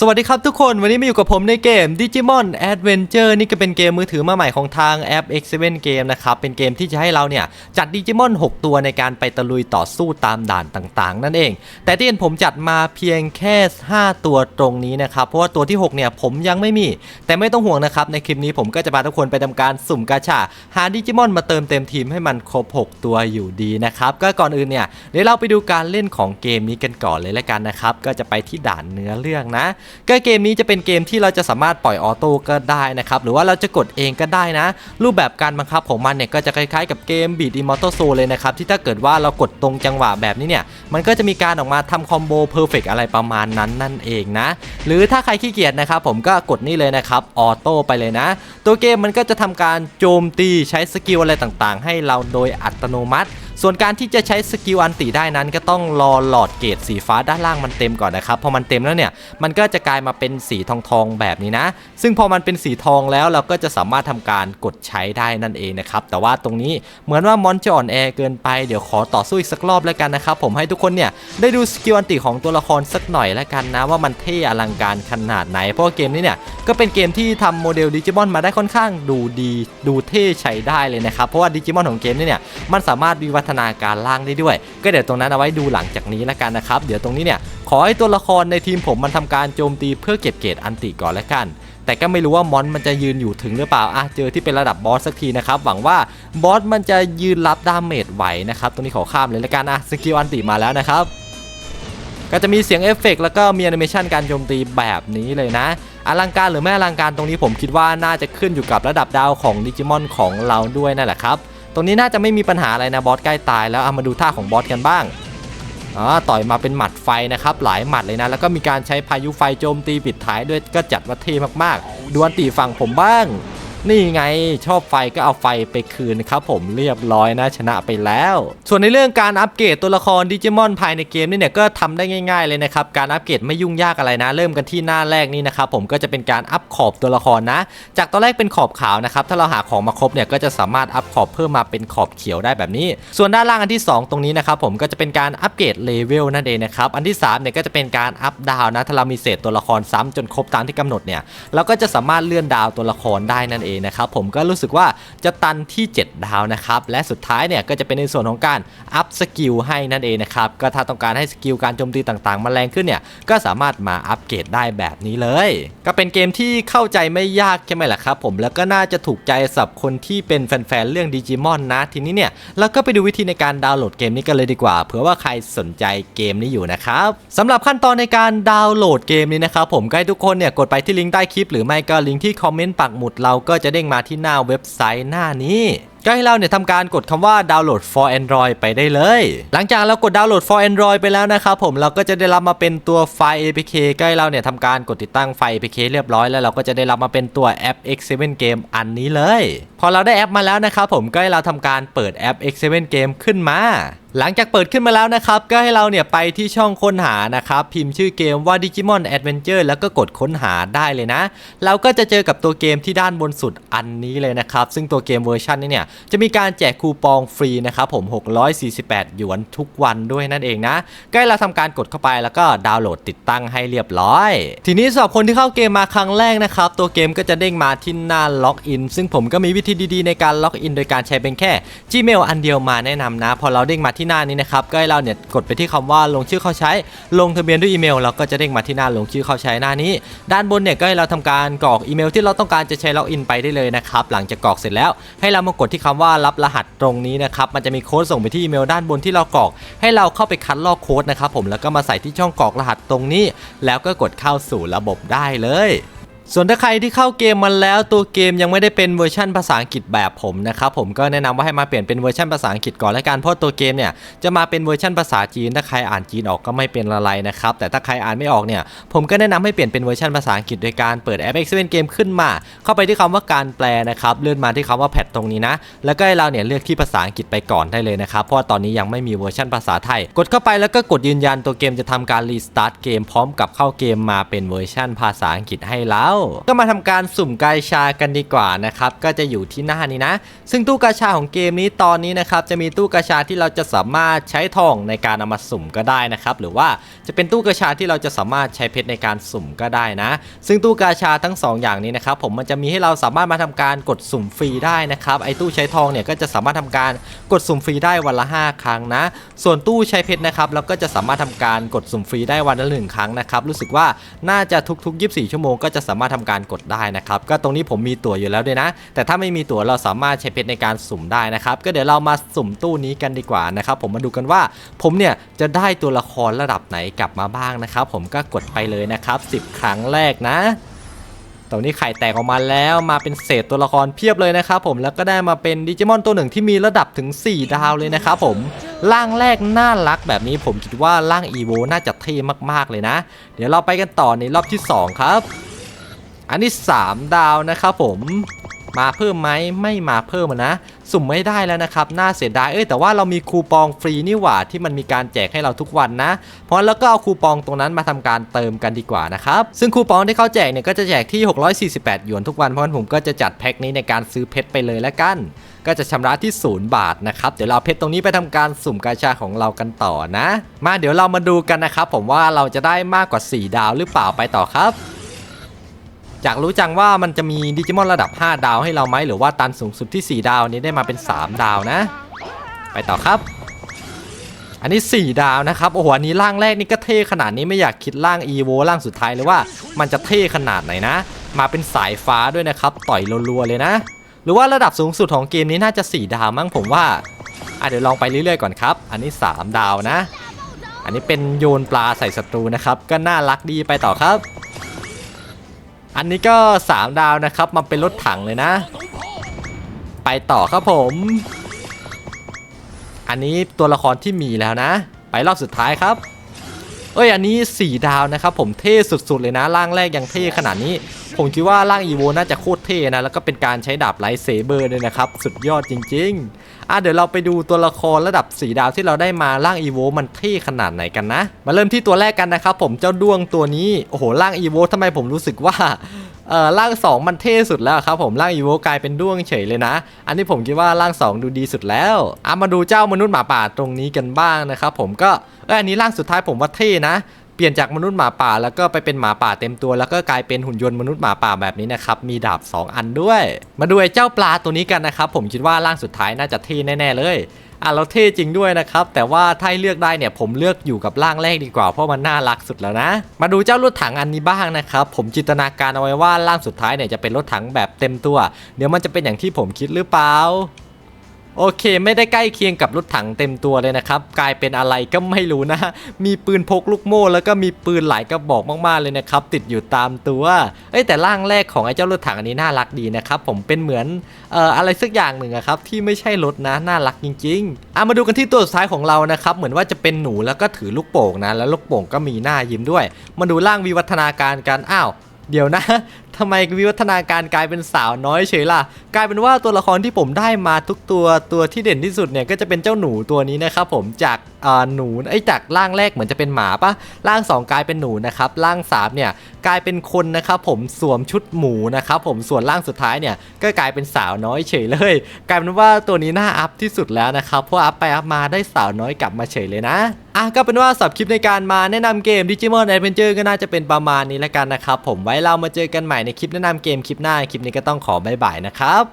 สวัสดีครับทุกคนวันนี้มาอยู่กับผมในเกม Digimon Adventure นี่ก็เป็นเกมมือถือมาใหม่ของทางแอป X7 Game นะครับ เป็นเกมที่จะให้เราเนี่ย จัด Digimon 6ตัวในการไปตะลุยต่อสู้ตามด่านต่างๆ นั่นเอง แต่ที่เห็นผมจัดมาเพียงแค่ 5 ตัวตรงนี้นะครับ เพราะว่าตัวที่ 6 เนี่ยผมยังไม่มี แต่ไม่ต้องห่วงนะครับ ในคลิปนี้ผมก็จะพาทุกคนไปทำการสุ่มกาชาหา Digimon มาเติมเต็มทีมให้มันครบ 6 ตัวอยู่ดีนะครับก็ก่อนอื่นเนี่ยเดี๋ยวเราไปดูการเล่นของเกมนี้กันก่อนเลยละกันนะครับก็จะไปที่ด่านเนื้อเรื่องนะก็เกมนี้จะเป็นเกมที่เราจะสามารถปล่อยออโต้ก็ได้นะครับหรือว่าเราจะกดเองก็ได้นะ รูปแบบการบังคับของมันเนี่ยก็จะคล้ายๆกับเกม Beat Immortal Soul เลยนะครับที่ถ้าเกิดว่าเรากดตรงจังหวะแบบนี้เนี่ยมันก็จะมีการออกมาทำคอมโบเพอร์เฟกอะไรประมาณนั้นนั่นเองนะ หรือถ้าใครขี้เกียจนะครับผมก็กดนี่เลยนะครับออโต้ไปเลยนะ ตัวเกมมันก็จะทำการโจมตีใช้สกิลอะไรต่างๆ ให้เราโดยอัตโนมัติ ส่วนการที่จะใช้สกิลอันติได้นั้น ก็ต้องรอหลอดเกรดสีฟ้าด้านล่างมันเต็มก่อนนะครับพอมันเต็มแล้วเนี่ยมันก็จะกลายมาเป็นสีทองทองๆแบบนี้นะ ซึ่งพอมันเป็นสีทองแล้วเราก็จะสามารถทำการกดใช้ได้นั่นเองนะครับแต่ว่าตรงนี้เหมือนว่ามอนจะอ่อนแอเกินไปเดี๋ยวขอต่อสู้อีกสักรอบแล้วกันนะครับผมให้ทุกคนเนี่ยได้ดูสกิลอันติของตัวละครสักหน่อยแล้วกันนะว่ามันเท่อลังการขนาดไหน เพราะเกมนี้เนี่ยก็เป็นเกมที่ทำโมเดลดิจิมอนมาได้ค่อนข้างดูดี ดูเท่ใช้ได้เลยนะครับเพราะว่าดิจิมอนของเกมนี้เนี่ยมันสามารถวิวัฒนาการล่างได้ด้วย ก็เดี๋ยวตรงนั้นเอาไว้ดูหลังจากนี้ล้วกันนะครับ เดี๋ยวตรงนี้เนี่ยขอให้ตัวละครในทีมผมมันทำการโจมตีเพื่อเก็บเกรดอันติก่อนล้วกันแต่ก็ไม่รู้ว่ามอนมันจะยืนอยู่ถึงหรือเปล่า อะ เจอที่เป็นระดับบอสสักทีนะครับ หวังว่าบอสมันจะยืนรับดาเมจไหวนะครับ ตรงนี้ขอข้ามเลยละกัน อะ สกิลอันติมาแล้วนะครับ ก็จะมีเสียงเอฟเฟกต์แล้วก็มีแอนิเมชันการโจมตีแบบนี้เลยนะ อลังการหรือไม่อลังการตรงนี้ผมคิดว่าน่าจะขึ้นอยู่กับระดับดาวของดิจิมอนของเราด้วยนั่นแหละครับ ตรงนี้น่าจะไม่มีปัญหาอะไรนะบอสใกล้ตายแล้วเอามาดูท่าของบอสกันบ้างอ๋อต่อยมาเป็นหมัดไฟนะครับหลายหมัดเลยนะแล้วก็มีการใช้พายุไฟโจมตีปิดท้ายด้วยก็จัดว่าเท่มากๆดวลตีฝั่งผมบ้าง นี่ไงชอบไฟก็เอาไฟไปคืนครับผมเรียบร้อยนะชนะไปแล้ว ส่วนในเรื่องการอัปเกรดตัวละครดิจิมอนภายในเกมนี่เนี่ยก็ทำได้ง่ายๆเลยนะครับการอัปเกรดไม่ยุ่งยากอะไรนะ เริ่มกันที่หน้าแรกนี่นะครับผมก็จะเป็นการอัปขอบตัวละครนะ จากตอนแรกเป็นขอบขาวนะครับถ้าเราหาของมาครบเนี่ยก็จะสามารถอัปขอบเพิ่มมาเป็นขอบเขียวได้แบบนี้ ส่วนด้านล่างอันที่ 2 ตรงนี้นะครับผมก็จะเป็นการอัปเกรดเลเวลนั่นเองนะครับอันที่3เนี่ยก็จะเป็นการอัปดาวนะถ้าเรามีเศษตัวละครซ้ำจนครบตามที่กำหนดเนี่ยเราก็จะสามารถเลื่อนดาวตัวละครได้นั่นเองนะครับผมก็รู้สึกว่าจะตันที่ 7 ดาวนะครับ และสุดท้ายเนี่ยก็จะเป็นในส่วนของการอัพสกิลให้นั่นเองนะครับ ก็ถ้าต้องการให้สกิลการโจมตีต่างๆมันแรงขึ้นเนี่ยก็สามารถมาอัปเกรดได้แบบนี้เลย ก็เป็นเกมที่เข้าใจไม่ยากใช่ไหมล่ะครับผมแล้วก็น่าจะถูกใจสำหรับคนที่เป็นแฟนๆเรื่องดิจิมอนนะทีนี้เนี่ยเราก็ไปดูวิธีในการดาวน์โหลดเกมนี้กันเลยดีกว่าเผื่อว่าใครสนใจเกมนี้อยู่นะครับสำหรับขั้นตอนในการดาวน์โหลดเกมนี้นะครับผมก็ให้ทุกคนเนี่ยกดไปที่ลิงก์ใต้คลิปหรือไม่ก็ลิงก์ที่คอมเมนต์ปักหมุดเราก็จะเด้งมาที่หน้าเว็บไซต์หน้านี้ก็ให้เราเนี่ยทำการกดคำว่าดาวน์โหลด for Android ไปได้เลย หลังจากเรากดดาวน์โหลด for Android ไปแล้วนะครับผมเราก็จะได้รับมาเป็นตัวไฟล์ APK ก็ให้เราเนี่ยทำการกดติดตั้งไฟล์ APK เรียบร้อยแล้วเราก็จะได้รับมาเป็นตัวแอป X7 Game อันนี้เลย พอเราได้แอปมาแล้วนะครับผมก็ให้เราทำการเปิดแอป X7 Game ขึ้นมา หลังจากเปิดขึ้นมาแล้วนะครับ ก็ให้เราเนี่ยไปที่ช่องค้นหานะครับ พิมพ์ชื่อเกมว่า Digimon Adventure แล้วก็กดค้นหาได้เลยนะ เราก็จะเจอกับตัวเกมที่ด้านบนสุดอันนี้เลยนะครับ ซึ่งตัวเกมเวอร์ชันนี้เนี่ยจะมีการแจกคูปองฟรีนะครับผม 648 หยวนทุกวันด้วยนั่นเองนะก็ให้เราทำการกดเข้าไปแล้วก็ดาวน์โหลดติดตั้งให้เรียบร้อย ทีนี้สำหรับคนที่เข้าเกมมาครั้งแรกนะครับตัวเกมก็จะเด้งมาที่หน้าล็อกอินซึ่งผมก็มีวิธีดีๆในการล็อกอินโดยการใช้เป็นแค่ Gmail อันเดียวมาแนะนำนะ พอเราเด้งมาที่หน้านี้นะครับก็ให้เราเนี่ยกดไปที่คำว่าลงชื่อเข้าใช้ ลงทะเบียนด้วยอีเมลเราก็จะเด้งมาที่หน้าลงชื่อเข้าใช้หน้านี้ ด้านบนเนี่ยก็ให้เราทำการกรอกอีเมล ที่เราต้องการจะใช้ล็อกอินไปได้เลยนะครับหลังจากกรอกเสร็จแล้ว ให้เรามากดที่คำว่ารับรหัสตรงนี้นะครับมันจะมีโค้ดส่งไปที่อีเมลด้านบนที่เรากรอก ให้เราเข้าไปคัดลอกโค้ดนะครับผมแล้วก็มาใส่ที่ช่องกรอกรหัสตรงนี้ แล้วก็กดเข้าสู่ระบบได้เลย ส่วนถ้าใครที่เข้าเกมมาแล้วตัวเกมยังไม่ได้เป็นเวอร์ชันภาษาอังกฤษแบบผมนะครับผมก็แนะนำว่าให้มาเปลี่ยนเป็นเวอร์ชันภาษาอังกฤษก่อนละกันเพราะตัวเกมเนี่ยจะมาเป็นเวอร์ชันภาษาจีน ถ้าใครอ่านจีนออกก็ไม่เป็นอะไรนะครับแต่ถ้าใครอ่านไม่ออกเนี่ยผมก็แนะนำให้เปลี่ยนเป็นเวอร์ชันภาษาอังกฤษโดยการเปิดแอป X7 เกมขึ้นมา เข้าไปที่คำว่าการแปลนะครับเลื่อนมาที่คำว่าแพทตรงนี้นะแล้วก็ให้เราเนี่ยเลือกที่ภาษาอังกฤษไปก่อนได้เลยนะครับเพราะว่าตอนนี้ยังไม่มีเวอร์ชันภาษาไทย กดเข้าไปแล้วก็กดยืนยันตัวเกมจะทำการรีสตาร์ทเกมพร้อมกับเข้าเกมมาเป็นเวอร์ชันภาษาอังกฤษให้แล้วก็มาทำการสุ่มกาชากันดีกว่านะครับ ก็จะอยู่ที่หน้านี้นะ ซึ่งตู้กาชาของเกมนี้ตอนนี้นะครับ จะมีตู้กาชาที่เราจะสามารถใช้ทองในการเอามาสุ่มก็ได้นะครับ หรือว่าจะเป็นตู้กาชาที่เราจะสามารถใช้เพชรในการสุ่มก็ได้นะ ซึ่งตู้กาชาทั้งสองอย่างนี้นะครับ ผมมันจะมีให้เราสามารถมาทำการกดสุ่มฟรีได้นะครับ ไอ้ตู้ใช้ทองเนี่ยก็จะสามารถทำการกดสุ่มฟรีได้วันละ 5 ครั้งนะ ส่วนตู้ใช้เพชรนะครับเราก็จะสามารถทำการกดสุ่มฟรีได้วันละหนึ่งครั้งนะครับ รู้สึกว่าน่าจะทุกๆ 24 ชั่วโมงก็จะสามารถทำการกดได้นะครับก็ตรงนี้ผมมีตั๋วอยู่แล้วด้วยนะ แต่ถ้าไม่มีตั๋วเราสามารถใช้เพชรในการสุ่มได้นะครับก็เดี๋ยวเรามาสุ่มตู้นี้กันดีกว่านะครับผมมาดูกันว่าผมเนี่ยจะได้ตัวละครระดับไหนกลับมาบ้างนะครับผมก็กดไปเลยนะครับ 10 ครั้งแรกนะตรงนี้ไข่แตกออกมาแล้วมาเป็นเศษตัวละครเพียบเลยนะครับผมแล้วก็ได้มาเป็นดิจิมอนตัวหนึ่งที่มีระดับถึง 4 ดาวเลยนะครับผมร่างแรกน่ารักแบบนี้ผมคิดว่าร่างอีโวน่าจะเท่มากๆเลยนะ เดี๋ยวเราไปกันต่อในรอบที่ 2 ครับ อันนี้ 3 ดาวนะครับผมมาเพิ่มไหมไม่มาเพิ่มนะ สุ่มไม่ได้แล้วนะครับน่าเสียดายเอ้ยแต่ว่าเรามีคูปองฟรีนี่หว่าที่มันมีการแจกให้เราทุกวันนะ เพราะแล้วก็เอาคูปองตรงนั้นมาทำการเติมกันดีกว่านะครับซึ่งคูปองที่เขาแจกเนี่ยก็จะแจกที่ 648 หยวนทุกวันเพราะฉะนั้นผมก็จะจัดแพ็คนี้ในการซื้อเพชรไปเลยแล้วกัน ก็จะชำระที่0บาทนะครับเดี๋ยวเราเพชรตรงนี้ไปทำการสุ่มกาชาของเรากันต่อนะ มาเดี๋ยวเรามาดูกันนะครับผมว่าเราจะได้มากกว่า 4 ดาวหรือเปล่าไปต่อครับ อยากรู้จังว่ามันจะมีดิจิมอนระดับ 5 ดาวให้เราไหมหรือว่าตันสูงสุดที่ 4 ดาวนี้ได้มาเป็น 3 ดาวนะ ไปต่อครับ อันนี้ 4 ดาวนะครับโอ้โหอันนี้ร่างแรกนี่ก็เท่ขนาดนี้ไม่อยากคิดร่าง EVO ร่างสุดท้ายเลยว่ามันจะเท่ขนาดไหนนะ มาเป็นสายฟ้าด้วยนะครับต่อยรัวๆเลยนะ หรือว่าระดับสูงสุดของเกมนี้น่าจะ 4 ดาวมั้งผมว่าอะเดี๋ยวลองไปเรื่อยๆก่อนครับ อันนี้ 3 ดาวนะ อันนี้เป็นโยนปลาใส่ศัตรูนะครับ ก็น่ารักดีไปต่อครับ อันนี้ก็ 3 ดาวนะครับ มาเป็นรถถังเลยนะ ไปต่อครับผม อันนี้ตัวละครที่มีแล้วนะ ไปรอบสุดท้ายครับ เอ้ยอันนี้ 4 ดาวนะครับผมเท่สุดๆเลยนะร่างแรกยังเท่ขนาดนี้ ผมคิดว่าร่างอีโวน่าจะโคตรเท่นะ แล้วก็เป็นการใช้ดาบไลท์เซเบอร์ด้วยนะครับ สุดยอดจริงๆอะเดี๋ยวเราไปดูตัวละครระดับ4ดาวที่เราได้มาร่างอีโวมันเท่ขนาดไหนกันนะ มาเริ่มที่ตัวแรกกันนะครับผมเจ้าด้วงตัวนี้โอ้โหร่างอีโวทำไมผมรู้สึกว่าเอ่อร่าง2มันเท่สุดแล้วครับผมร่างอีโวกลายเป็นด้วงเฉยเลยนะ อันนี้ผมคิดว่าร่าง2ดูดีสุดแล้วอะมาดูเจ้ามนุษย์หมาป่าตรงนี้กันบ้างนะครับผมก็ เอยอันนี้ร่างสุดท้ายผมว่าเท่นะเปลี่ยนจากมนุษย์หมาป่าแล้วก็ไปเป็นหมาป่าเต็มตัว แล้วก็กลายเป็นหุ่นยนต์มนุษย์หมาป่าแบบนี้นะครับมีดาบ 2 อันด้วย มาดูไอ้เจ้าปลาตัวนี้กันนะครับผมคิดว่าร่างสุดท้ายน่าจะเท่แน่ๆเลยอะเราเท่จริงด้วยนะครับ แต่ว่าถ้าให้เลือกได้เนี่ยผมเลือกอยู่กับร่างแรกดีกว่าเพราะมันน่ารักสุดแล้วนะ มาดูเจ้ารถถังอันนี้บ้างนะครับผมจินตนาการเอาไว้ว่าร่างสุดท้ายเนี่ยจะเป็นรถถังแบบเต็มตัว เดี๋ยวมันจะเป็นอย่างที่ผมคิดหรือเปล่า โอเค ไม่ได้ใกล้เคียงกับรถถังเต็มตัวเลยนะครับ กลายเป็นอะไรก็ไม่รู้นะ มีปืนพกลูกโม่แล้วก็มีปืนหลายกระบอกมากๆเลยนะครับ ติดอยู่ตามตัวเอ้แต่ร่างแรกของไอ้เจ้ารถถังอันนี้น่ารักดีนะครับ ผมเป็นเหมือนเอ่ออะไรสักอย่างหนึ่งอะครับ ที่ไม่ใช่รถนะน่ารักจริงๆอะมาดูกันที่ตัวสุดท้ายของเรานะครับ เหมือนว่าจะเป็นหนูแล้วก็ถือลูกโป่งนะ แล้วลูกโป่งก็มีหน้ายิ้มด้วย มาดูร่างวิวัฒนาการกันอ้าว เดี๋ยวนะทำไมวิวัฒนาการกลายเป็นสาวน้อยเฉยล่ะ กลายเป็นว่าตัวละครที่ผมได้มาทุกตัวตัวที่เด่นที่สุดเนี่ยก็จะเป็นเจ้าหนูตัวนี้นะครับผมจาก หนูไอ้จากร่างแรกเหมือนจะเป็นหมาปะร่าง 2 กลายเป็นหนูนะครับร่าง3เนี่ยกลายเป็นคนนะครับผมสวมชุดหมูนะครับผมส่วนร่างสุดท้ายเนี่ยก็กลายเป็นสาวน้อยเฉยเลย กลายเป็นว่าตัวนี้น่าอัพที่สุดแล้วนะครับเพราะอัพไปอัพมาได้สาวน้อยกลับมาเฉยเลยนะอะก็เป็นว่าสับคลิปในการมาแนะนำเกม Digimon Adventure ก็น่าจะเป็นประมาณนี้แล้วกันนะครับผมไว้เรามาเจอกันใหม่ในคลิปแนะนำเกมคลิปหน้าคลิปนี้ก็ต้องขอบายบายนะครับ